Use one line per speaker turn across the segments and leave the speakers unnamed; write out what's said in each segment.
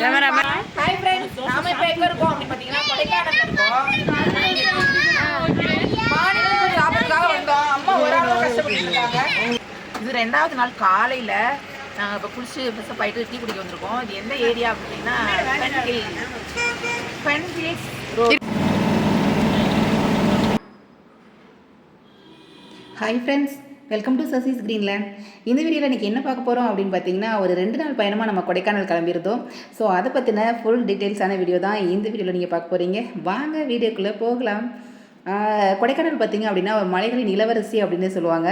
Hi friends நாம இப்ப எங்க இருக்கோம் அப்படின்னு சாப்பிட்றதுக்காக வந்தோம். அம்மா ஒரு ஆள் தான் கஷ்டப்பட்டு இருக்காங்க. இது ரெண்டாவது நாள் காலையில நாங்க இப்ப குளிச்சு ஃப்ரெஷ்ஷப் ஆயிட்டு டீ குடிக்க வந்திருக்கோம். இது எந்த ஏரியா அப்படின்னா Penhill Penhills road
hi friends welcome to Sasi's Greenland இந்த வீடியோவில் இன்றைக்கி என்ன பார்க்க போகிறோம் அப்படின்னு பார்த்தீங்கன்னா ஒரு ரெண்டு நாள் பயணமாக நம்ம கொடைக்கானல் கிளம்பியிருந்தோம். ஸோ அதை பற்றின ஃபுல் டீட்டெயில்ஸான வீடியோ தான் இந்த வீடியோவில் நீங்கள் பார்க்க போகிறீங்க வாங்க வீடியோக்குள்ளே போகலாம். கொடைக்கானல் பார்த்தீங்க அப்படின்னா மலைகளின் இளவரசி அப்படின்னு சொல்லுவாங்க.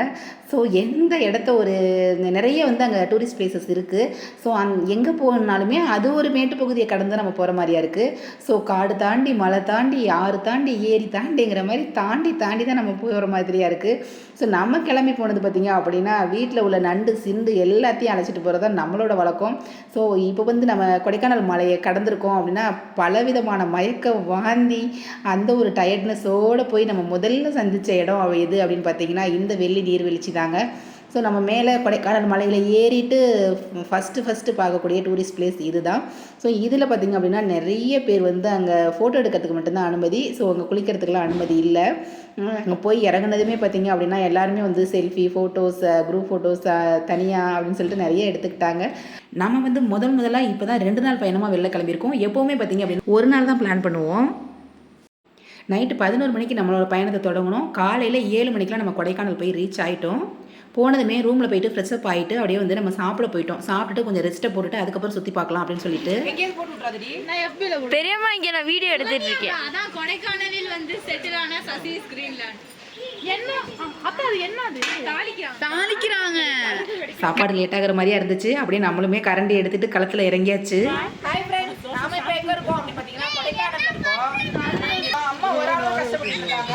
ஸோ எந்த இடத்த ஒரு நிறைய வந்து அங்கே டூரிஸ்ட் பிளேசஸ் இருக்குது ஸோ அந் எங்கே போகணுனாலுமே அது ஒரு மேட்டுப்பகுதியை கடந்து நம்ம போகிற மாதிரியா இருக்குது ஸோ காடு தாண்டி மலை தாண்டி ஆறு தாண்டி ஏரி தாண்டிங்கிற மாதிரி தாண்டி தாண்டி தான் நம்ம போகிற மாதிரியா இருக்குது ஸோ நம்ம கிளம்பி போனது பார்த்தீங்க அப்படின்னா வீட்டில் உள்ள நண்டு சிந்து எல்லாத்தையும் அழைச்சிட்டு போகிறது தான் நம்மளோட வழக்கம். ஸோ இப்போ வந்து நம்ம கொடைக்கானல் மலையை கடந்திருக்கோம் அப்படின்னா பலவிதமான மயக்க வாந்தி அந்த ஒரு டயர்ட்னஸோடு போய் நம்ம முதல்ல சந்தித்த இடம் எது அப்படின்னு பார்த்தீங்கன்னா இந்த வெள்ளி நீர்வீழ்ச்சி தாங்க. ஸோ நம்ம மேலே கொடைக்கானல் மலையில் ஏறிட்டு ஃபஸ்ட்டு ஃபஸ்ட்டு பார்க்கக்கூடிய டூரிஸ்ட் பிளேஸ் இதுதான். ஸோ இதில் பார்த்திங்க அப்படின்னா நிறைய பேர் வந்து அங்கே ஃபோட்டோ எடுக்கிறதுக்கு மட்டும்தான் அனுமதி. ஸோ அங்கே குளிக்கிறதுக்கெலாம் அனுமதி இல்லை. அங்கே போய் இறங்குனதுமே பார்த்திங்க அப்படின்னா எல்லாருமே வந்து செல்ஃபி ஃபோட்டோஸ் குரூப் ஃபோட்டோஸ் தனியாக அப்படின்னு சொல்லிட்டு நிறைய எடுத்துக்கிட்டாங்க. நம்ம வந்து முதல் முதலாக இப்போ தான் ரெண்டு நாள் பயணமாக வெளில கிளம்பியிருக்கோம். எப்போவுமே பார்த்திங்க அப்படின்னா ஒரு நாள் தான் பிளான் பண்ணுவோம். நைட்டு பதினோரு மணிக்கு நம்மளோட பயணத்தை தொடங்கணும். காலையில் ஏழு மணிக்கெலாம் நம்ம கொடைக்கானல் போய் ரீச் ஆகிட்டோம் போனதுமே ரூமில் போயிட்டு ஃப்ரெஷ்அப் ஆகிட்டு அப்படியே வந்து நம்ம சாப்பிட போயிட்டோம். சாப்பிட்டுட்டு கொஞ்சம் ரெஸ்ட்டை போட்டுட்டு அதுக்கப்புறம் சுற்றி பார்க்கலாம் அப்படின்னு சொல்லிட்டு.
பெரியம்மா இங்க நான் வீடியோ எடுத்துட்டு இருக்கேன்.
அதான் கொடைக்கானலில் வந்து செட்டில் ஆன சசி ஸ்கிரீன்லேண்ட் என்ன? அத்தா அது என்னது தாளிக்கிறாங்க. தாளிக்கிறாங்க.
சாப்பாடு லேட் ஆகிற மாதிரியா இருந்துச்சு. அப்படியே நம்மளுமே கரண்டி எடுத்துட்டு களத்தில் இறங்கியாச்சு
ஹாய் ஃப்ரெண்ட்ஸ் நாம இப்ப எங்க இருக்கோம் அப்படின்னு பாத்தீங்கன்னா கொடைக்கானல்ல இருக்கோம் அம்மா ஒரு ஆள் தான் கஷ்டப்பட்டு இருக்காங்க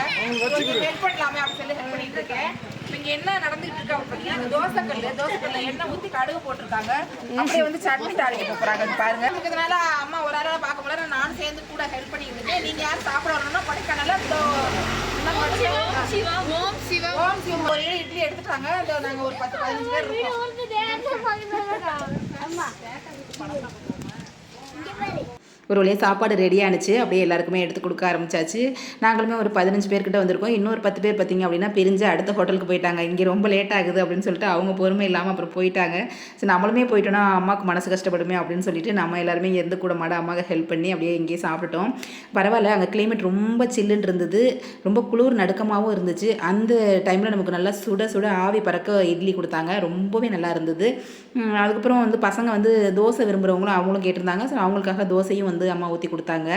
ஹெல்ப் பண்ணலாமே அப்படின்னு சொல்லி ஹெல்ப் பண்ணிட்டு இருக்கேன் இங்க என்ன நடந்துட்டு இருக்கு அப்படின்னு அந்த தோசைக்கல்லு தோசைக்கல்ல எண்ணெய் ஊத்தி கடுகு போட்டிருக்காங்க. அப்படியே வந்து சட்னி தாளிக்க போறாங்க. பாருங்க. இருக்கிறதுனால அம்மா ஒரு ஆளா பார்க்க முடியல. நானும் சேர்ந்து கூட ஹெல்ப் பண்ணிட்டு இருக்கேன் நீங்க யாரும் சாப்பிட வரணும்னா
ஓம் சிவா
ஓம் சிவம் ஒரு ஏழு இட்லி எடுத்துட்டாங்க. இதோ நாங்க ஒரு பத்து பதினஞ்சு பேர் இருக்கோம்.
ஒரு வழியாக சாப்பாடு ரெடி இருந்துச்சு அப்படியே எல்லாருக்குமே எடுத்து கொடுக்க ஆரம்பிச்சாச்சு. நாங்களுமே ஒரு பதினஞ்சு பேர்கிட்ட வந்திருக்கோம். இன்னொரு பத்து பேர் பார்த்தீங்க அப்படின்னா பிரிஞ்சு அடுத்த ஹோட்டலுக்கு போயிட்டாங்க. இங்கே ரொம்ப லேட் ஆகுது அப்படின்னு சொல்லிட்டு அவங்க பொறுமை இல்லாமல் அப்புறம் போயிட்டாங்க. சரி நம்மளுமே போயிட்டோன்னா அம்மாவுக்கு மனசு கஷ்டப்படுமே அப்படின்னு சொல்லிட்டு நம்ம எல்லாருமே இருந்து கூட மாட அம்மாவுக்கு ஹெல்ப் பண்ணி அப்படியே இங்கேயே சாப்பிட்டுட்டோம். பரவாயில்ல அங்கே கிளைமேட் ரொம்ப சில்லுன்னு இருந்தது. ரொம்ப குளிர் நடுக்கமாகவும் இருந்துச்சு. அந்த டைமில் நமக்கு நல்லா சுட சுட ஆவி பறக்க இட்லி கொடுத்தாங்க. ரொம்பவே நல்லா இருந்தது. அதுக்கப்புறம் வந்து பசங்க வந்து தோசை விரும்புகிறவங்களும் அவங்களும் கேட்டிருந்தாங்க. ஸோ அவங்களுக்காக தோசையும் வந்து அம்மா ஊற்றி கொடுத்தாங்க.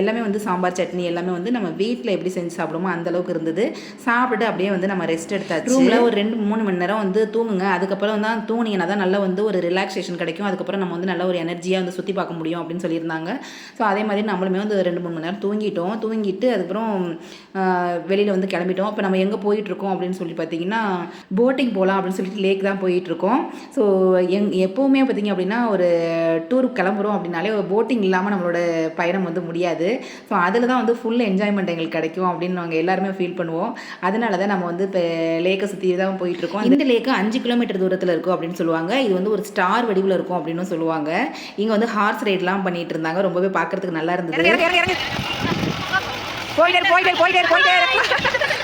எல்லாமே வந்து சாம்பார் சட்னி எல்லாமே வந்து நம்ம வீட்டில் எப்படி செஞ்சு சாப்பிடுமோ அந்தளவுக்கு இருந்தது. சாப்பிட்டு அப்படியே வந்து நம்ம ரெஸ்ட் எடுத்தாச்சு. ரூமில் ஒரு ரெண்டு மூணு மணி நேரம் வந்து தூங்குங்க. அதுக்கப்புறம் தான் தூங்குனீங்கன்னா தான் நல்லா வந்து ஒரு ரிலாக்ஸேஷன் கிடைக்கும். அதுக்கப்புறம் நம்ம வந்து நல்ல ஒரு எனர்ஜியாக வந்து சுற்றி பார்க்க முடியும் அப்படின்னு சொல்லியிருந்தாங்க. ஸோ அதே மாதிரி நம்மளுமே வந்து ரெண்டு மூணு மணி நேரம் தூங்கிட்டோம். தூங்கிட்டு அதுக்கப்புறம் வெளியில் வந்து கிளம்பிட்டோம். இப்போ நம்ம எங்கே போயிட்டுருக்கோம் அப்படின்னு சொல்லி பார்த்தீங்கன்னா போட்டிங் போகலாம் அப்படின்னு சொல்லிட்டு லேக் தான் போயிட்டுருக்கோம் ஸோ எங் எப்போவுமே பார்த்தீங்க அப்படின்னா ஒரு டூருக்கு கிளம்புறோம் அப்படின்னாலே ஒரு போட்டிங் இல்லாமல் நம்மளோட பயணம் வந்து முடியாது. ஸோ அதில் தான் வந்து ஃபுல் என்ஜாய்மெண்ட் எங்களுக்கு கிடைக்கும் அப்படின்னு நாங்கள் எல்லாருமே ஃபீல் பண்ணுவோம். அதனால தான் நம்ம வந்து இப்போ லேக்கை சுற்றி தான் போயிட்டுருக்கோம். இந்த லேக்கு அஞ்சு கிலோமீட்டர் தூரத்தில் இருக்கும் அப்படின்னு சொல்லுவாங்க. இது வந்து ஒரு ஸ்டார் வடிவில் இருக்கும் அப்படின்னு சொல்லுவாங்க. இங்கே வந்து ஹார்ஸ் ரைட்லாம் பண்ணிட்டு இருந்தாங்க. ரொம்பவே பார்க்கறதுக்கு நல்லா இருந்தது.
போயிட்டே போயிட்டே போயிட்டே.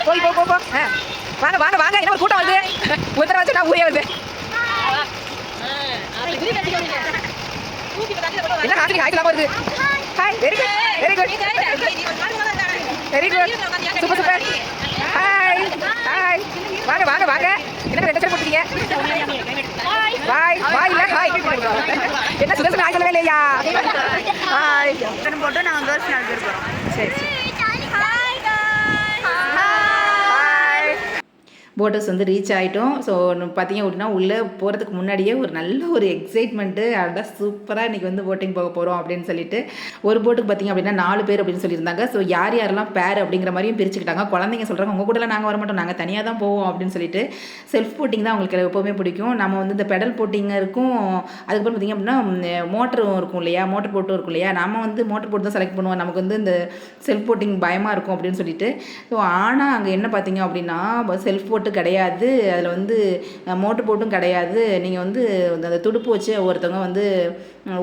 போய் போ போ. வாங்க வாங்க வாங்க. என்ன கூட்டம் வருது. ஒரு தடவை வச்சு நான் ஊரே வருது. என்ன ஹாஸ்டலுக்கு ஆயிக்கலாம் வருது? Hi very good very good very good super super hi hi வாங்க வாங்க வாங்க. என்ன ரெண்டு பேர் போட்டுருக்கீங்க பாய் பாய் இல்ல ஹாய் என்ன சுதர்சன் ஹாய் சொல்லவே இல்லையா ஹாய் போட்டு நாங்கள் கேர்ள்ஸ் நாலு பேர் போகிறோம் சரி சரி ஹாய்
போட்டர்ஸ் வந்து ரீச் ஆகிட்டோம் ஸோ பார்த்தீங்க அப்படின்னா உள்ளே போகிறதுக்கு முன்னாடியே ஒரு நல்ல ஒரு எக்ஸைட்மெண்ட்டு அதான் சூப்பராக இன்றைக்கி வந்து போட்டிங் போக போகிறோம் அப்படின்னு சொல்லிட்டு ஒரு போட்டுக்கு பார்த்தீங்க அப்படின்னா நாலு பேர் அப்படின்னு சொல்லியிருந்தாங்க. ஸோ யார் யாரெல்லாம் பேர் அப்படிங்கிற மாதிரியும் பிரிச்சுக்கிட்டாங்க. குழந்தைங்க சொல்கிறாங்க உங்கள் கூடலாம் நாங்கள் வர மாட்டோம் நாங்கள் தனியாக தான் போவோம் அப்படின்னு சொல்லிட்டு செல்ஃப் போட்டிங் தான் அவங்களுக்கு எப்போவுமே பிடிக்கும். நம்ம வந்து இந்த பெடல் போட்டிங்க இருக்கும். அதுக்கப்புறம் பார்த்தீங்க அப்படின்னா மோட்டரும் இருக்கும் இல்லையா? மோட்டர் போட்டும் இருக்கும் இல்லையா? நம்ம வந்து மோட்டர் போட்டு தான் செலக்ட் பண்ணுவோம். நமக்கு வந்து இந்த செல்ஃப் போட்டிங் பயமாக இருக்கும் அப்படின்னு சொல்லிட்டு. ஸோ ஆனால் அங்கே என்ன பார்த்தீங்க அப்படின்னா செல்ஃப் போட்டு போட்டு கிடையாது. அதில் வந்து மோட்டர் போட்டும் கிடையாது. நீங்கள் வந்து அந்த துடுப்பு வச்சு ஒருத்தவங்க வந்து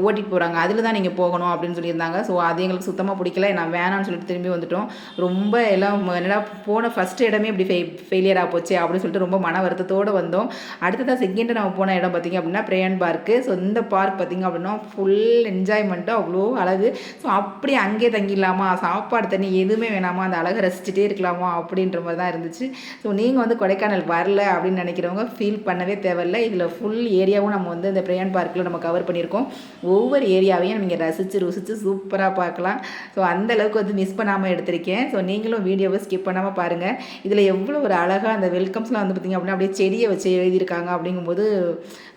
ஓட்டிகிட்டு போகிறாங்க அதில் தான் நீங்கள் போகணும் அப்படின்னு சொல்லியிருந்தாங்க. ஸோ அது எங்களுக்கு சுத்தமாக பிடிக்கல. நான் வேணாம்னு சொல்லிட்டு திரும்பி வந்துட்டோம். ரொம்ப எல்லாம் என்னடா போன ஃபஸ்ட் இடமே இப்படி ஃபெய் ஃபெயிலியராக போச்சு அப்படின்னு சொல்லிட்டு ரொம்ப மன வருத்தத்தோடு வந்தோம். அடுத்ததாக செகண்டு நம்ம போன இடம் பார்த்திங்க அப்படின்னா பிரேயன் பார்க்கு ஸோ இந்த பார்க் பார்த்திங்க அப்படின்னா ஃபுல் என்ஜாய்மெண்ட்டும் அவ்வளோ அழகு. ஸோ அப்படி அங்கேயே தங்கிடலாமா? சாப்பாடு தண்ணி எதுவுமே வேணாமா? அந்த அழகை ரசிச்சுட்டே இருக்கலாமா? அப்படின்ற மாதிரி தான் இருந்துச்சு. ஸோ நீங்கள் வந்து கொடைக்கானல் வரல அப்படின்னு நினைக்கிறவங்க ஃபீல் பண்ணவே தேவையில்ல. இதில் ஃபுல் ஏரியாவும் நம்ம வந்து இந்த பிரயான் பார்க்கில் நம்ம கவர் பண்ணியிருக்கோம். ஒவ்வொரு ஏரியாவையும் நீங்கள் ரசித்து ருசித்து சூப்பராக பார்க்கலாம். ஸோ அந்தளவுக்கு வந்து மிஸ் பண்ணாமல் எடுத்திருக்கேன். ஸோ நீங்களும் வீடியோவை ஸ்கிப் பண்ணாமல் பாருங்கள் இதில் எவ்வளோ ஒரு அழகாக அந்த வெல்கம்ஸ்லாம் வந்து பார்த்திங்க அப்படின்னா அப்படியே செடியை வச்சு எழுதியிருக்காங்க அப்படிங்கும்போது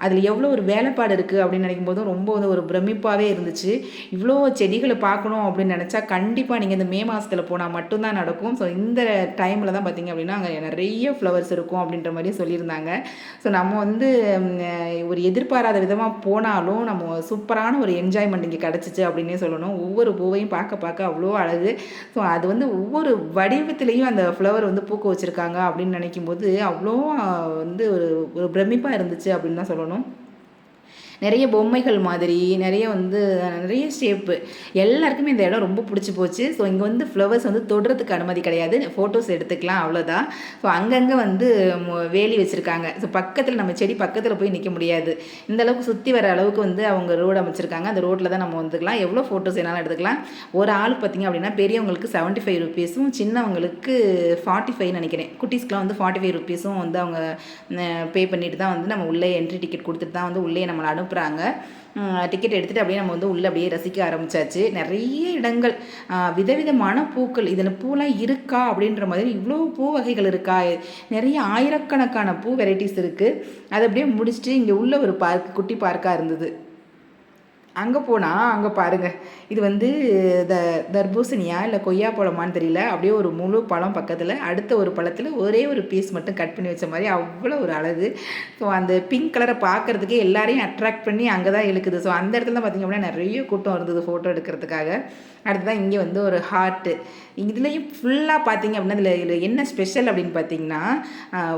அதில் எவ்வளோ ஒரு வேலைப்பாடு இருக்குது அப்படின்னு நினைக்கும் போதும் ரொம்ப வந்து ஒரு பிரமிப்பாகவே இருந்துச்சு. இவ்வளோ செடிகளை பார்க்கணும் அப்படின்னு நினச்சா கண்டிப்பாக நீங்கள் இந்த மே மாதத்தில் போனால் மட்டும்தான் நடக்கும். ஸோ இந்த டைமில் தான் பார்த்தீங்க அப்படின்னா அங்கே நிறைய ஃப்ளவர்ஸ் இருக்கும் அப்படின்ற மாதிரி சொல்லியிருந்தாங்க. ஸோ நம்ம வந்து ஒரு எதிர்பாராத விதமாக போனாலும் நம்ம சூப்பரான ஒரு என்ஜாய்மெண்ட் இங்கே கிடச்சிச்சு அப்படின்னே சொல்லணும். ஒவ்வொரு பூவையும் பார்க்க பார்க்க அவ்வளோ அழகு. ஸோ அது வந்து ஒவ்வொரு வடிவத்திலையும் அந்த ஃப்ளவர் வந்து பூக்க வச்சுருக்காங்க அப்படின்னு நினைக்கும் போது அவ்வளோ வந்து ஒரு ஒரு பிரமிப்பாக இருந்துச்சு அப்படின்னு தான் சொல்லணும். நிறைய பொம்மைகள் மாதிரி நிறைய வந்து நிறைய ஷேப்பு எல்லாருக்குமே இந்த இடம் ரொம்ப பிடிச்சி போச்சு. ஸோ இங்கே வந்து ஃப்ளவர்ஸ் வந்து தொடுறதுக்கு அனுமதி கிடையாது. ஃபோட்டோஸ் எடுத்துக்கலாம் அவ்வளோதான் ஸோ அங்கங்கே வந்து வேலி வச்சுருக்காங்க. ஸோ பக்கத்தில் நம்ம செடி பக்கத்தில் போய் நிற்க முடியாது. இந்த அளவுக்கு சுற்றி வர அளவுக்கு வந்து அவங்க ரோடு அமைச்சிருக்காங்க. அந்த ரோட்டில் தான் நம்ம வந்துக்கலாம். எவ்வளோ ஃபோட்டோஸ் வேணாலும் எடுத்துக்கலாம். ஒரு ஆள் பார்த்திங்க அப்படின்னா பெரியவங்களுக்கு செவன்ட்டி ஃபைவ் ருபீஸும் சின்னவங்களுக்கு ஃபார்ட்டி ஃபைவ் நினைக்கிறேன். குட்டீஸ்க்குலாம் வந்து ஃபார்ட்டி ஃபைவ் ருபீஸும் வந்து அவங்க பே பண்ணிட்டு தான் வந்து நம்ம உள்ளே என்ட்ரி டிக்கெட் கொடுத்துட்டு தான் வந்து உள்ளே நம்மளை அனுப்புகிறாங்க டிக்கெட் எடுத்துகிட்டு அப்படியே நம்ம வந்து உள்ளே அப்படியே ரசிக்க ஆரம்பிச்சாச்சு. நிறைய இடங்கள் விதவிதமான பூக்கள் இதில் பூலாம் இருக்கா அப்படின்ற மாதிரி இவ்வளோ பூ வகைகள் இருக்கா? நிறைய ஆயிரக்கணக்கான பூ வெரைட்டிஸ் இருக்குது அதை அப்படியே முடிச்சுட்டு இங்கே உள்ள ஒரு பார்க் குட்டி பார்க்காக இருந்தது. அங்கே போனால் அங்கே பாருங்கள் இது வந்து த தர்பூசணியா இல்லை கொய்யா பழமான்னு தெரியல. அப்படியே ஒரு முழு பழம் பக்கத்தில் அடுத்த ஒரு பழத்தில் ஒரே ஒரு பீஸ் மட்டும் கட் பண்ணி வச்ச மாதிரி அவ்வளோ ஒரு அழகு. ஸோ அந்த பிங்க் கலரை பார்க்குறதுக்கே எல்லாரையும் அட்ராக்ட் பண்ணி அங்கே தான் இழுக்குது. ஸோ அந்த இடத்துல பார்த்திங்க அப்படின்னா நிறைய கூட்டம் இருந்தது ஃபோட்டோ எடுக்கிறதுக்காக. அடுத்ததான் இங்கே வந்து ஒரு ஹார்ட்டு இதுலேயும் ஃபுல்லாக பார்த்தீங்க அப்படின்னா இதில் இதில் என்ன ஸ்பெஷல் அப்படின்னு பார்த்தீங்கன்னா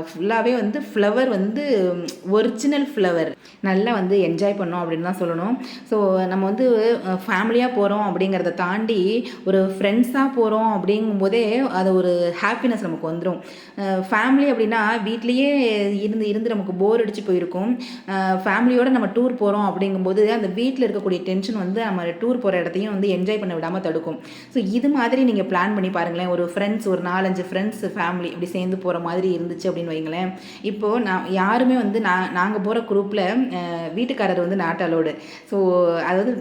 ஃபுல்லாகவே வந்து ஃப்ளவர் வந்து ஒரிஜினல் ஃப்ளவர் நல்லா வந்து என்ஜாய் பண்ணோம் அப்படின்னு தான் சொல்லணும். ஸோ நம்ம வந்து ஃபேமிலியாக போகிறோம் அப்படிங்கிறத தாண்டி ஒரு ஃப்ரெண்ட்ஸாக போகிறோம் அப்படிங்கும்போதே அது ஒரு ஹாப்பினஸ் நமக்கு வந்துடும் ஃபேமிலி அப்படின்னா வீட்லேயே இருந்து இருந்து நமக்கு போர் அடித்து போயிருக்கும். ஃபேமிலியோடு நம்ம டூர் போகிறோம் அப்படிங்கும்போது அந்த வீட்டில் இருக்கக்கூடிய டென்ஷன் வந்து நம்ம டூர் போகிற இடத்தையும் வந்து என்ஜாய் பண்ண விடாமல் தடுக்கும். ஸோ இது மாதிரி நீங்கள் பிளான் பண்ணி பாருங்களேன். ஒரு ஃப்ரெண்ட்ஸ் ஒரு நாலஞ்சு ஃப்ரெண்ட்ஸ் ஃபேமிலி இப்படி சேர்ந்து போகிற மாதிரி இருந்துச்சு அப்படின்னு வைங்களேன் இப்போது நான் யாருமே வந்து நான் நாங்கள் போகிற குரூப்பில் வீட்டுக்காரர் வந்து நாட் அலோடு ஸோ அதாவது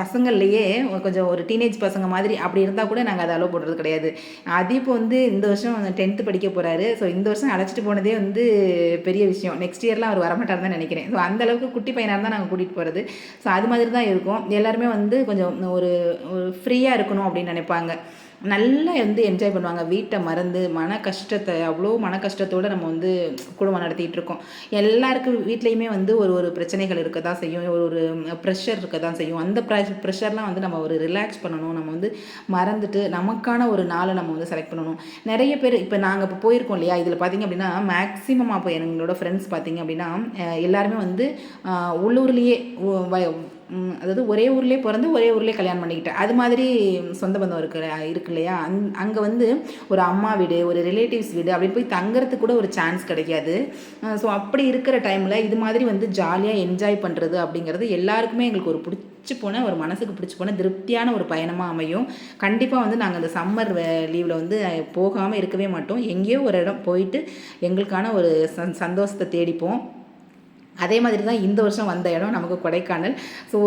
பசங்கள்லையே பசங்கள்லேயே கொஞ்சம் ஒரு டீனேஜ் பசங்க மாதிரி அப்படி இருந்தால் கூட நாங்கள் அதை அலோவ் பண்ணுறது கிடையாது. அது இப்போ வந்து இந்த வருஷம் டென்த்து படிக்க போகிறாரு ஸோ இந்த வருஷம் அழைச்சிட்டு போனதே வந்து பெரிய விஷயம். நெக்ஸ்ட் இயர்லாம் அவர் வரமாட்டார் தான் நினைக்கிறேன். ஸோ அந்தளவுக்கு குட்டி பையனாக இருந்தால் நாங்கள் கூட்டிகிட்டு போகிறது ஸோ அது மாதிரி தான் இருக்கும். எல்லாருமே வந்து கொஞ்சம் ஒரு ஒரு ஃப்ரீயாக இருக்கணும் அப்படின்னு நினைப்பாங்க. நல்லா வந்து என்ஜாய் பண்ணுவாங்க. வீட்டை மறந்து மன கஷ்டத்தை அவ்வளோ மன கஷ்டத்தோடு நம்ம வந்து குடும்பம் நடத்திட்டு இருக்கோம். எல்லாருக்கும் வீட்லேயுமே வந்து ஒரு ஒரு பிரச்சனைகள் இருக்க தான் செய்யும். ஒரு ஒரு ப்ரெஷர் இருக்க தான் செய்யும். அந்த ப்ரெஷர்லாம் வந்து நம்ம ஒரு ரிலாக்ஸ் பண்ணணும். நம்ம வந்து மறந்துட்டு நமக்கான ஒரு நாளை நம்ம வந்து செலக்ட் பண்ணணும். நிறைய பேர் இப்போ நாங்கள் இப்போ போயிருக்கோம் இல்லையா? இதில் பார்த்தீங்க அப்படின்னா மேக்ஸிமம் அப்போ எங்களோட ஃப்ரெண்ட்ஸ் பார்த்தீங்க அப்படின்னா எல்லாருமே வந்து உள்ளூர்லேயே அதாவது ஒரே ஊர்லேயே பிறந்து ஒரே ஊர்லேயே கல்யாணம் பண்ணிக்கிட்டேன். அது மாதிரி சொந்த பந்தம் இருக்கு இருக்கு இல்லையா? அங் அங்கே வந்து ஒரு அம்மா வீடு ஒரு ரிலேட்டிவ்ஸ் வீடு அப்படி போய் தங்குறதுக்கு கூட ஒரு சான்ஸ் கிடைக்காது. ஸோ அப்படி இருக்கிற டைமில் இது மாதிரி வந்து ஜாலியாக என்ஜாய் பண்ணுறது அப்படிங்கிறது எல்லாருக்குமே எங்களுக்கு ஒரு பிடிச்சி போன ஒரு மனசுக்கு பிடிச்சி போன திருப்தியான ஒரு பயணமாக அமையும். கண்டிப்பாக வந்து நாங்கள் அந்த சம்மர் லீவில் வந்து போகாமல் இருக்கவே மாட்டோம். எங்கேயோ ஒரு இடம் போயிட்டு எங்களுக்கான ஒரு சந் சந்தோஷத்தை தேடிப்போம். அதே மாதிரி தான் இந்த வருஷம் வந்த இடம் நமக்கு கொடைக்கானல். ஸோ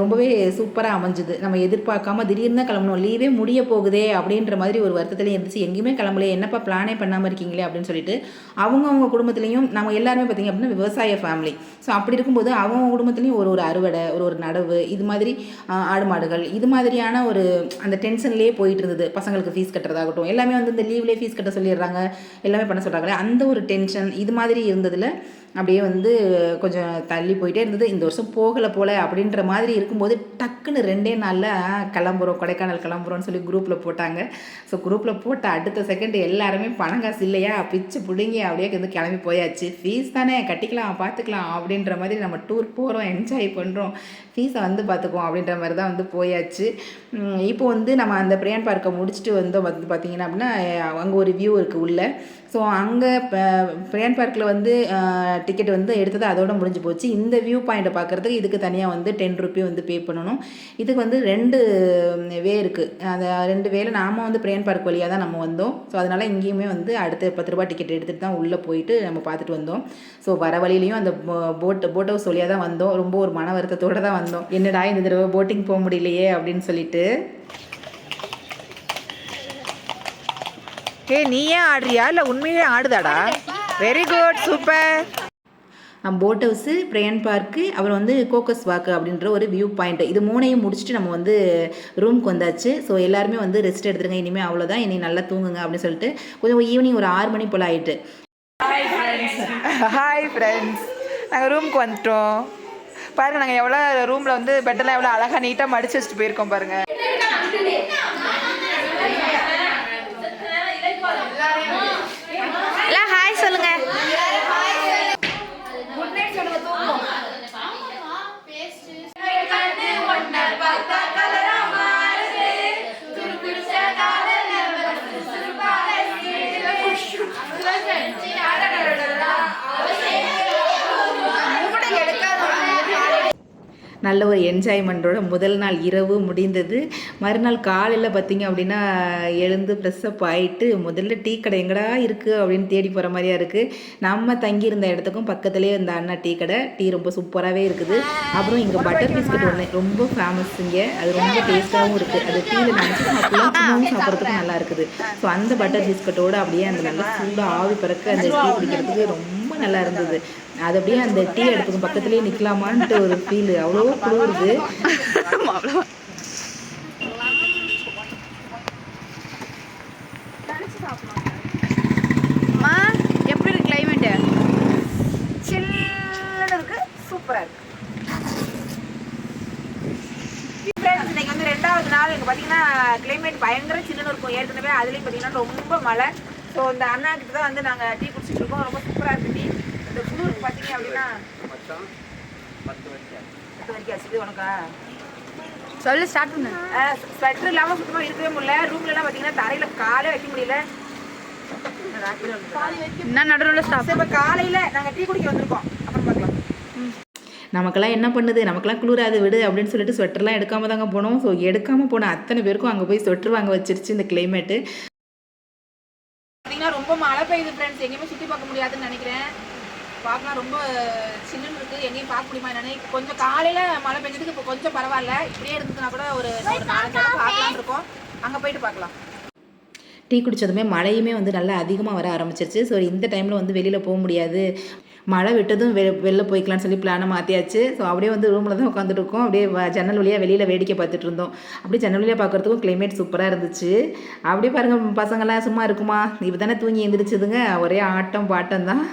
ரொம்பவே சூப்பராக அமைஞ்சுது. நம்ம எதிர்பார்க்காம திடீர்னு தான் கிளம்பணும். லீவே முடிய போகுதே அப்படின்ற மாதிரி ஒரு வருத்தத்துலேயே இருந்துச்சு. எங்கேயுமே கிளம்பலையே. என்னப்பா பிளானே பண்ணாமல் இருக்கீங்களே அப்படின்னு சொல்லிட்டு அவங்கவுங்க குடும்பத்துலேயும் நம்ம எல்லாருமே பார்த்திங்க அப்படின்னா விவசாய ஃபேமிலி ஸோ அப்படி இருக்கும்போது அவங்க குடும்பத்துலேயும் ஒரு ஒரு அறுவடை ஒரு ஒரு நடவு இது மாதிரி ஆடு மாடுகள் இது மாதிரியான ஒரு அந்த டென்ஷன்லேயே போயிட்டு இருந்தது. பசங்களுக்கு ஃபீஸ் கட்டுறதாகட்டும். எல்லாமே வந்து இந்த லீவ்லேயே ஃபீஸ் கட்ட சொல்லிடுறாங்க. எல்லாமே பண்ண சொல்கிறாங்களே அந்த ஒரு டென்ஷன் இது மாதிரி இருந்ததில் அப்படியே வந்து கொஞ்சம் தள்ளி போயிட்டே இருந்தது. இந்த வருஷம் போகலை போல அப்படின்ற மாதிரி இருக்கும்போது டக்குன்னு ரெண்டே நாளில் கிளம்புறோம் கொடைக்கானல் கிளம்புறோம்னு சொல்லி குரூப்பில் போட்டாங்க. ஸோ குரூப்பில் போட்ட அடுத்த செகண்ட் எல்லாருமே பணம் காசு இல்லையா? பிச்சு பிடுங்கி அப்படியே வந்து கிளம்பி போயாச்சு. ஃபீஸ் தானே கட்டிக்கலாம் பார்த்துக்கலாம் அப்படின்ற மாதிரி நம்ம டூர் போகிறோம் என்ஜாய் பண்ணுறோம் ஃபீஸை வந்து பார்த்துக்குவோம் அப்படின்ற மாதிரி தான் வந்து போயாச்சு. இப்போ வந்து நம்ம அந்த பிரியான் பார்க்கை முடிச்சுட்டு வந்தோம். வந்து பார்த்தீங்கன்னா அப்படின்னா அங்கே ஒரு வியூ இருக்குது உள்ளே. ஸோ அங்கே பிரியான் பார்க்கில் வந்து டிக்கெட் வந்து எடுத்தது அதோட முடிஞ்சு போச்சு. இந்த வியூ பாயிண்ட்டை பார்க்குறதுக்கு இதுக்கு தனியாக வந்து டென் ருபி வந்து பே பண்ணணும். இதுக்கு வந்து ரெண்டு வே இருக்குது அந்த ரெண்டு வேல நாம வந்து பிரியான் பார்க் வழியாக தான் நம்ம வந்தோம். ஸோ அதனால் இங்கேயுமே வந்து அடுத்த பத்து ரூபா டிக்கெட் எடுத்துகிட்டு தான் உள்ளே போயிட்டு நம்ம பார்த்துட்டு வந்தோம். ஸோ வர வழியிலையும் அந்த போட் போட் ஹவுஸ் வழியாக தான் வந்தோம். ரொம்ப ஒரு மன வருத்தத்தோடு தான் வந்தோம். என்னடா இந்த தடவை போட்டிங் போக முடியலையே அப்படின்னு சொல்லிட்டு.
ஏ நீ ஏன் ஆடுறியா? இல்லை உண்மையிலே ஆடுதாடா? Very good super
boat house Bryant park அப்புறம் வந்து கோக்கஸ் வாக்கு அப்படின்ற ஒரு வியூ பாயிண்ட் இது மூணையும் முடிச்சுட்டு நம்ம வந்து ரூமுக்கு வந்தாச்சு. ஸோ எல்லாருமே வந்து ரெஸ்ட் எடுத்துருங்க. இனிமேல் அவ்வளோதான் இனி நல்லா தூங்குங்க அப்படின்னு சொல்லிட்டு கொஞ்சம் ஈவினிங் ஒரு ஆறு மணி போல் ஆயிட்டு.
ஹாய் ஃப்ரெண்ட்ஸ் நாங்கள் ரூமுக்கு வந்துட்டோம். பாருங்க நாங்கள் எவ்வளோ ரூமில் வந்து பெட்டெல்லாம் எவ்வளோ அழகாக நீட்டாக மடிச்சு வச்சுட்டு போயிருக்கோம்
பாருங்கள்
நல்ல ஒரு என்ஜாய்மெண்ட்டோட முதல் நாள் இரவு முடிந்தது. மறுநாள் காலையில் பார்த்தீங்க அப்படின்னா எழுந்து ப்ரெஸ்அப் ஆகிட்டு முதல்ல டீ கடை எங்கடா இருக்குது அப்படின்னு தேடி போகிற மாதிரியா இருக்குது நம்ம தங்கியிருந்த இடத்துக்கும் பக்கத்துலேயே இந்த அண்ணா டீ கடை. டீ ரொம்ப சூப்பராகவே இருக்குது. அப்புறம் இங்கே பட்டர் பிஸ்கட் ஒன்று ரொம்ப ஃபேமஸ் இங்கே. அது ரொம்ப டேஸ்ட்டாகவும் இருக்குது அது டீயில் நினச்சி சாப்பிடலாம் சும்மாவும் நல்லா இருக்குது. ஸோ அந்த பட்டர் பிஸ்கட்டோடு அப்படியே அந்த நல்லா ஃபுல்லாக ஆவி பிறக்க அந்த டீ குடிக்கிறதுக்கு ரொம்ப நல்லா இருந்தது. அது அப்படியே அந்த டீ அடுப்புக்கு பக்கத்துலேயே நிற்கலாமான்ட்டு ஒரு ஃபீல் அவ்வளோ குளிருது.
எப்படி இருக்கு கிளைமேட்டு
சில்லுன்னு இருக்கு. சூப்பராக இருக்கு. இன்னைக்கு வந்து ரெண்டாவது நாள். இங்கே பார்த்தீங்கன்னா கிளைமேட் பயங்கர சில்லுன்னு இருக்கும். ஏற்கனவே அதுலேயும் பார்த்தீங்கன்னா ரொம்ப மழை. ஸோ இந்த அண்ணா கிட்ட தான் வந்து நாங்கள் டீ குடிச்சிட்டு இருக்கோம். ரொம்ப சூப்பராக இருக்கு. பார்த்தீங்க அப்படின்னா? பத்து வரைக்கும் ஆச்சு உனக்கா.
சொல்லு ஸ்டார்ட் பண்ணு.
ஸ்வெட்டர் இல்லாமல் சுத்தமாக இருக்கவே முடியல. ரூம்லலாம் பார்த்தீங்கன்னா தரையில் காலே வைக்க முடியல.
என்ன நடுவில் ஸ்டாப்
இப்போ காலையில் நாங்கள் டீ குடிக்க வந்திருக்கோம். அப்புறம் பார்க்கலாம்
நமக்கெல்லாம் என்ன பண்ணுது? நமக்கெல்லாம் குளிராது விடு அப்படின்னு சொல்லிட்டு ஸ்வெட்டர்லாம் எடுக்காம தாங்க போனோம். ஸோ எடுக்காமல் போன அத்தனை பேருக்கும் அங்கே போய் ஸ்வெட்டர் வாங்க வச்சிருச்சு இந்த கிளைமேட்டு
பார்த்தீங்கன்னா ரொம்ப மழை பெய்யுது ஃப்ரெண்ட்ஸ் எங்கேயுமே சுற்றி பார்க்க முடியாதுன்னு நினைக்கிறேன். பார்க்கலாம். ரொம்ப சில்லுன்னு இருக்குது எங்கேயும் பார்க்க முடியுமா என்னன்னு. கொஞ்சம் காலையில் மழை பெஞ்சதுக்கு இப்போ கொஞ்சம் பரவாயில்ல. இப்படியே இருந்ததுன்னா கூட ஒரு ஒரு நாலஞ்சு இடம் பார்க்கலாம்னு இருக்கோம். அங்கே போயிட்டு பார்க்கலாம்.
டீ குடித்ததுமே மழையுமே வந்து நல்லா அதிகமாக வர ஆரம்பிச்சிருச்சு. ஸோ இந்த டைமில் வந்து வெளியில் போக முடியாது. மழை விட்டதும் வெ வெளில போய்க்கலாம்னு சொல்லி பிளானை மாற்றியாச்சு ஸோ அப்படியே வந்து ரூமில் தான் உட்காந்துட்டு இருக்கோம். அப்படியே ஜன்னல் வழியாக வெளியில் வேடிக்கை பார்த்துட்டு இருந்தோம். அப்படியே ஜன்னல் வழியாக பார்க்குறதுக்கும் கிளைமேட் சூப்பராக இருந்துச்சு. அப்படியே பாருங்கள் பசங்களாம் சும்மா இருக்குமா? இப்போ தானே தூங்கி எந்திரிச்சதுங்க. ஒரே ஆட்டம் பாட்டம் தான்.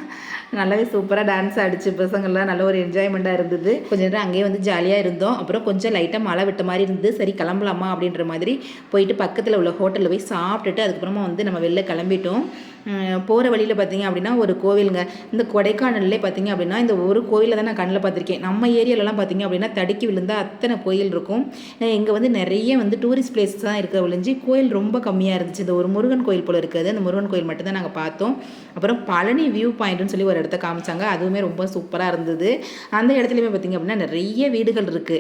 நல்லாவே சூப்பராக டான்ஸ் ஆடிச்சு. பசங்கள்லாம் நல்ல ஒரு என்ஜாய்மெண்ட்டாக இருந்தது. கொஞ்ச நேரம் அங்கேயே வந்து ஜாலியாக இருந்தோம். அப்புறம் கொஞ்சம் லைட்டாக மழை விட்ட மாதிரி இருந்தது. சரி கிளம்பலாமா அப்படின்ற மாதிரி போயிட்டு பக்கத்தில் உள்ள ஹோட்டலில் போய் சாப்பிட்டுட்டு அதுக்கப்புறமா வந்து நம்ம வெளில கிளம்பிட்டோம். போகிற வழியில் பார்த்தீங்க அப்படின்னா ஒரு கோவிலுங்க. இந்த கொடைக்கானல்லே பார்த்தீங்க அப்படின்னா இந்த ஒரு கோயிலை தான் நான் கண்ணில் பார்த்துருக்கேன் நம்ம ஏரியாலலாம் பார்த்தீங்க அப்படின்னா தடுக்கி விழுந்தால் அத்தனை கோயில் இருக்கும். இங்கே வந்து நிறைய வந்து டூரிஸ்ட் பிளேஸ் தான் இருக்க ஒழிஞ்சு கோயில் ரொம்ப கம்மியாக இருந்துச்சு. இந்த ஒரு முருகன் கோயில் போல் இருக்குது. அந்த முருகன் கோயில் மட்டும் தான் நாங்கள் பார்த்தோம். அப்புறம் பழனி வியூ பாயிண்ட்னு சொல்லி ஒரு இடத்த காமிச்சாங்க. அதுவுமே ரொம்ப சூப்பராக இருந்தது. அந்த இடத்துலையுமே பார்த்தீங்க அப்படின்னா நிறைய வீடுகள் இருக்குது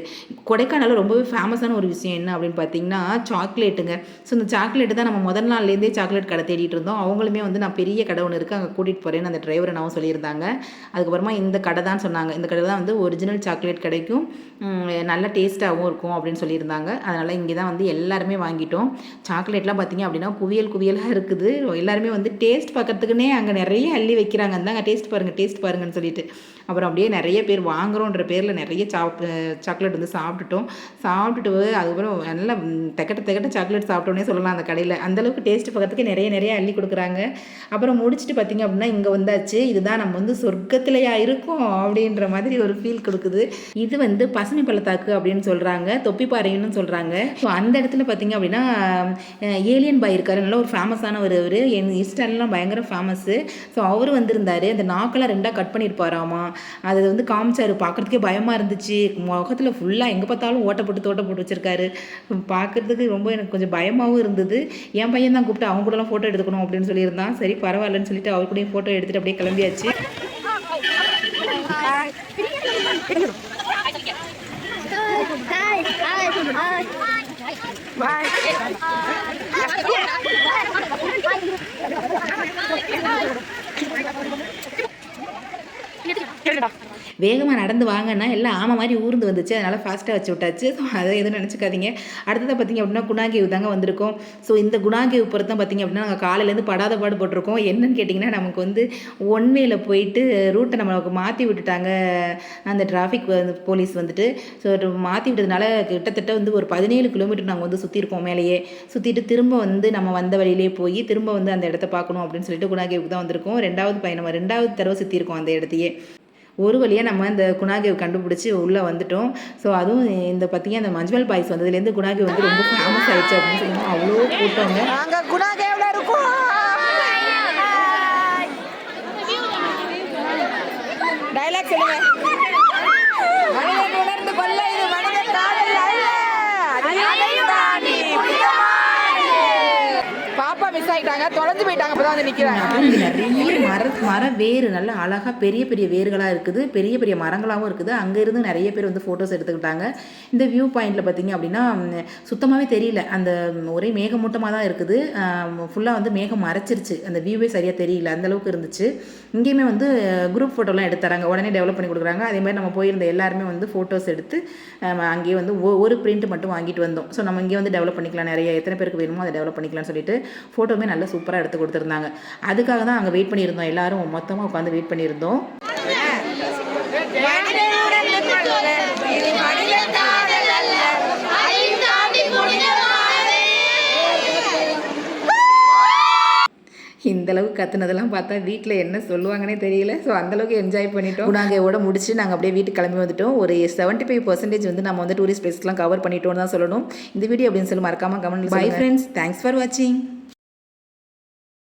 கொடைக்கானலில் ரொம்பவே ஃபேமஸான ஒரு விஷயம் என்ன அப்படின்னு பார்த்தீங்கன்னா சாக்லேட்டுங்க ஸோ இந்த சாக்லேட்டு தான் நம்ம முதல் நாள்லேருந்தே சாக்லேட் கடை தேடிட்டு இருந்தோம். அவங்களுமே வந்து வந்து நான் பெரிய கடை ஒன்று இருக்குது அங்கே கூட்டிகிட்டு போகிறேன்னு அந்த டிரைவர் நான் சொல்லியிருந்தாங்க. அதுக்கப்புறமா இந்த கடை தான் சொன்னாங்க. இந்த கடை தான் வந்து ஒரிஜினல் சாக்லேட் கிடைக்கும் நல்ல டேஸ்ட்டாகவும் இருக்கும் அப்படின்னு சொல்லியிருந்தாங்க. அதனால் இங்கே தான் வந்து எல்லாருமே வாங்கிட்டோம். சாக்லேட்லாம் பார்த்தீங்க அப்படின்னா குவியல் குவியலாக இருக்குது. எல்லாருமே வந்து டேஸ்ட் பார்க்கறதுக்குன்னே அங்கே நிறைய அள்ளி வைக்கிறாங்க. அந்தாங்க டேஸ்ட் பாருங்கள் டேஸ்ட் பாருங்கன்னு சொல்லிட்டு. அப்புறம் அப்படியே நிறைய பேர் வாங்குகிறோன்ற பேரில் நிறைய சாப் சாக்லேட் வந்து சாப்பிட்டுட்டோம். சாப்பிட்டுட்டு அதுக்கப்புறம் நல்லா தக்கட்ட தக்கட்ட சாக்லேட் சாப்பிட்டோன்னே சொல்லலாம் அந்த கடையில். அந்தளவுக்கு டேஸ்ட் பார்க்கறதுக்கு நிறைய நிறைய அள்ளி கொடுக்குறாங்க. அப்புறம் முடிச்சுட்டு பார்த்தீங்க அப்படின்னா இங்கே வந்தாச்சு. இதுதான் நம்ம வந்து சொர்க்கத்திலையா இருக்கோம் அப்படின்ற மாதிரி ஒரு ஃபீல் கொடுக்குது. இது வந்து பசுமை பள்ளத்தாக்கு அப்படின்னு சொல்கிறாங்க தொப்பிப்பாறைன்னு சொல்கிறாங்க ஸோ அந்த இடத்துல பார்த்தீங்க அப்படின்னா ஏலியன் பாய் இருக்கார். நல்ல ஒரு ஃபேமஸான ஒரு என் இன்ஸ்டாலெலாம் பயங்கர ஃபேமஸ்ஸு ஸோ அவர் வந்திருந்தாரு. அந்த நாக்கெல்லாம் ரெண்டாக கட் பண்ணியிருப்பாராமா அது வந்து காமிச்சார். பார்க்குறதுக்கே பயமாக இருந்துச்சு. முகத்தில் ஃபுல்லாக எங்கே பார்த்தாலும் ஓட்டப்பட்டு தோட்ட போட்டு வச்சுருக்காரு. பார்க்கறதுக்கு ரொம்ப எனக்கு கொஞ்சம் பயமாகவும் இருந்தது. என் பையன் தான் கூப்பிட்டு அவங்க கூடலாம் ஃபோட்டோ எடுத்துக்கணும் அப்படின்னு சொல்லியிருந்தான். சரி பரவாயில்லன்னு சொல்லிட்டு அவர் கூடயும் ஃபோட்டோ எடுத்துகிட்டு அப்படியே கிளம்பியாச்சு. வேகமாக நடந்து வாங்கன்னா எல்லாம் ஆமை மாதிரி ஊர்ந்து வந்துச்சு. அதனால் ஃபாஸ்ட்டாக வச்சு விட்டாச்சு. ஸோ அதை எதுவும் நினச்சிக்காதீங்க. அடுத்ததாக பார்த்தீங்க அப்படின்னா குணாகேவ் தாங்க வந்திருக்கோம். ஸோ இந்த குணாகேவ் பொறுத்த பார்த்தீங்க அப்படின்னா நாங்கள் காலையிலேருந்து படாத பாடு போட்டிருக்கோம். என்னன்னு கேட்டிங்கன்னா நமக்கு வந்து ஒன் வேல போயிட்டு ரூட்டை நம்மளுக்கு மாற்றி விட்டுட்டாங்க. அந்த டிராஃபிக் போலீஸ் வந்துட்டு. ஸோ மாற்றி விட்டதுனால கிட்டத்தட்ட வந்து ஒரு பதினேழு கிலோமீட்டர் நாங்கள் வந்து சுற்றிருக்கோம் மேலேயே. சுற்றிட்டு திரும்ப வந்து நம்ம வந்த வழியிலே போய் திரும்ப வந்து அந்த இடத்த பார்க்கணும் அப்படின்னு சொல்லிட்டு குணாகேவுக்கு தான் வந்திருக்கோம். ரெண்டாவது பயணம் ரெண்டாவது தடவை சுற்றிருக்கோம் அந்த இடத்தையே. ஒரு வழியாக நம்ம இந்த குணாகேவ் கண்டுபிடிச்சி உள்ளே வந்துட்டோம். ஸோ அதுவும் இந்த பார்த்தீங்க அந்த மஞ்சுமல் பாய்ஸ் வந்ததுலேருந்து குணாகேவ் வந்து ரொம்ப ஃபேமஸ் ஆயிடுச்சு அப்படின்னு சொல்லுவோம் அவ்வளோ
நாங்க குணாகேவ்ல இருக்கோம். டைலாக் சொல்லுங்க. மனிதன் உணர்ந்து கொள்ள இது மனிதன் காதல் அல்ல. அது அதையும் தாண்டி. பாப்பா மிஸ் ஆகிட்டாங்க தொலைஞ்சு போயிட்டாங்க. அப்பதான் வந்து
நிற்கிறாங்க நிறைய மர மர வேறு நல்ல அழகாக பெரிய பெரிய வேர்களாக இருக்குது. பெரிய பெரிய மரங்களாகவும் இருக்குது. அங்கேருந்து நிறைய பேர் வந்து ஃபோட்டோஸ் எடுத்துக்கிட்டாங்க. இந்த வியூ பாயிண்டில் பார்த்தீங்க அப்படின்னா சுத்தமாகவே தெரியல. அந்த ஒரே மேகமூட்டமாக தான் இருக்குது ஃபுல்லாக வந்து மேகம் மறைச்சிருச்சு. அந்த வியூவே சரியாக தெரியல. அந்த அளவுக்கு இருந்துச்சு. இங்கேயுமே வந்து குரூப் ஃபோட்டோலாம் எடுத்துறாங்க. உடனே டெவலப் பண்ணி கொடுக்குறாங்க. அதே மாதிரி நம்ம போயிருந்த எல்லாருமே வந்து ஃபோட்டோஸ் எடுத்து அங்கேயே வந்து ஒ- ஒரு பிரிண்ட் மட்டும் வாங்கிட்டு வந்தோம். ஸோ நம்ம இங்கே வந்து டெவலப் பண்ணிக்கலாம். நிறைய எத்தனை பேருக்கு வேணுமோ அதை டெவலப் பண்ணிக்கலாம்னு சொல்லிட்டு ஃபோட்டோ ஃபோட்டோமே நல்லா சூப்பராக எடுத்து கொடுத்துருந்தாங்க. அதுக்காக தான் அங்கே வெயிட் பண்ணியிருந்தோம். எல்லாரும் மொத்தமாக உட்காந்து வெயிட் பண்ணியிருந்தோம்.
மனிதன் உணர்ந்து கொள்ள இது மனிதன் காதல் அல்ல அதையும் தாண்டி புனிதமானது.
இந்த அளவுக்கு கத்துனதெல்லாம் பார்த்தா வீட்டில் என்ன சொல்லுவாங்கன்னே தெரியல. ஸோ அந்தளவுக்கு என்ஜாய் பண்ணிட்டோம். குணாகையோட முடிச்சு நாங்கள் அப்படியே வீட்டுக்கு கிளம்பி வந்துட்டோம். ஒரு செவன்ட்டி ஃபைவ் பர்சன்டேஜ் வந்து நம்ம வந்து டூரிஸ்ட் பிளேஸ்லாம் கவர் பண்ணிட்டோம்னு தான் சொல்லணும். இந்த வீடியோ அப்படின்னு சொல்லி மறக்காம comment bye friends thanks for வாட்சிங்